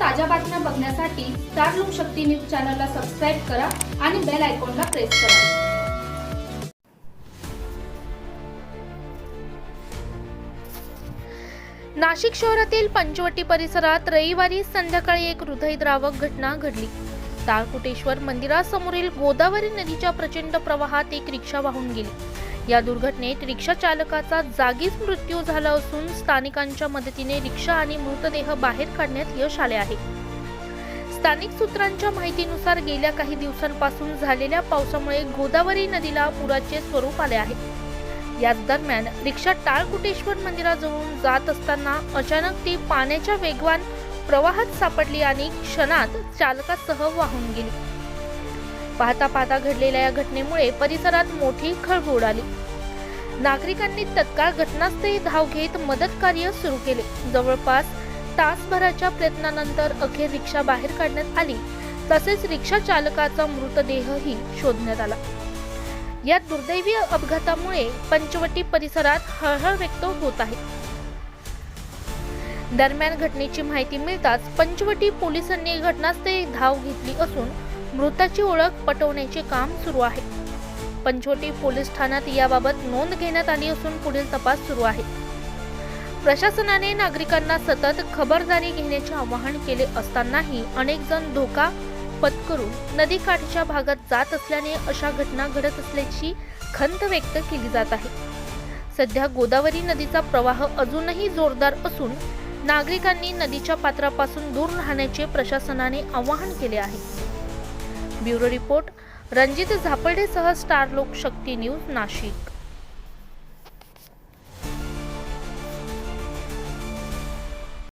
ताज्या बातम्या बघण्यासाठी स्टार लोकशक्ती न्यूज चॅनलला सबस्क्राईब करा आणि बेल आयकॉनला प्रेस करा. नाशिक शहरातील पंचवटी परिसरात रविवारी संध्याकाळी एक हृदयद्रावक घटना घडली. ताळकुटेश्वर मंदिरासमोरील गोदावरी नदीच्या प्रचंड प्रवाहात एक रिक्षा वाहून गेली. या दुर्घटनेत रिक्षा चालकाचा जागीच मृत्यू झाला असून स्थानिकांच्या मदतीने रिक्षा आणि मृतदेह बाहेर काढण्यात यश आले आहे. स्थानिक सूत्रांच्या माहितीनुसार गेल्या काही दिवसांपासून झालेल्या पावसामुळे गोदावरी नदीला पुराचे स्वरूप आले आहे. याच दरम्यान रिक्षा टाळकुटेश्वर मंदिराजवळून जात असताना अचानक ती पाण्याच्या वेगवान प्रवाहात सापडली आणि क्षणात चालकासह वाहून गेली. पाहता पाहता घडलेल्या या घटनेमुळे परिसरात मोठी खळबळ उडाली नागरिकांनी तत्काळ घटनास्थळी धाव घेत मदत कार्य सुरू केले. जवळपास तासभराच्या प्रयत्नानंतर अखेर रिक्षा बाहेर काढण्यात आली तसेच रिक्षा चालकाचा मृतदेहही शोधण्यात आला. या दुर्दैवी अपघातामुळे पंचवटी परिसरात हळहळ व्यक्त होत आहे. दरम्यान घटनेची माहिती मिळताच पंचवटी पोलिसांनी घटनास्थळी धाव घेतली असून मृताची ओळख पटवण्याचे काम सुरू आहे. पंचवटी पोलीस ठाण्यात याबाबत नोंद घेण्यात आली असून पुढील तपास सुरू आहे. प्रशासनाने नागरिकांना सतत खबरदारी घेण्याचे आवाहन केले असतानाही अनेक जण धोका पत्करून नदीकाठच्या भागात जात असल्याने अशा घटना घडत असल्याची खंत व्यक्त केली जात आहे. सध्या गोदावरी नदीचा प्रवाह अजूनही जोरदार असून नागरिकांनी नदीच्या पात्रापासून दूर राहण्याचे प्रशासनाने आवाहन केले आहे. ब्युरो रिपोर्ट रणजित झापर्डेसह स्टार लोकशक्ती न्यूज नाशिक.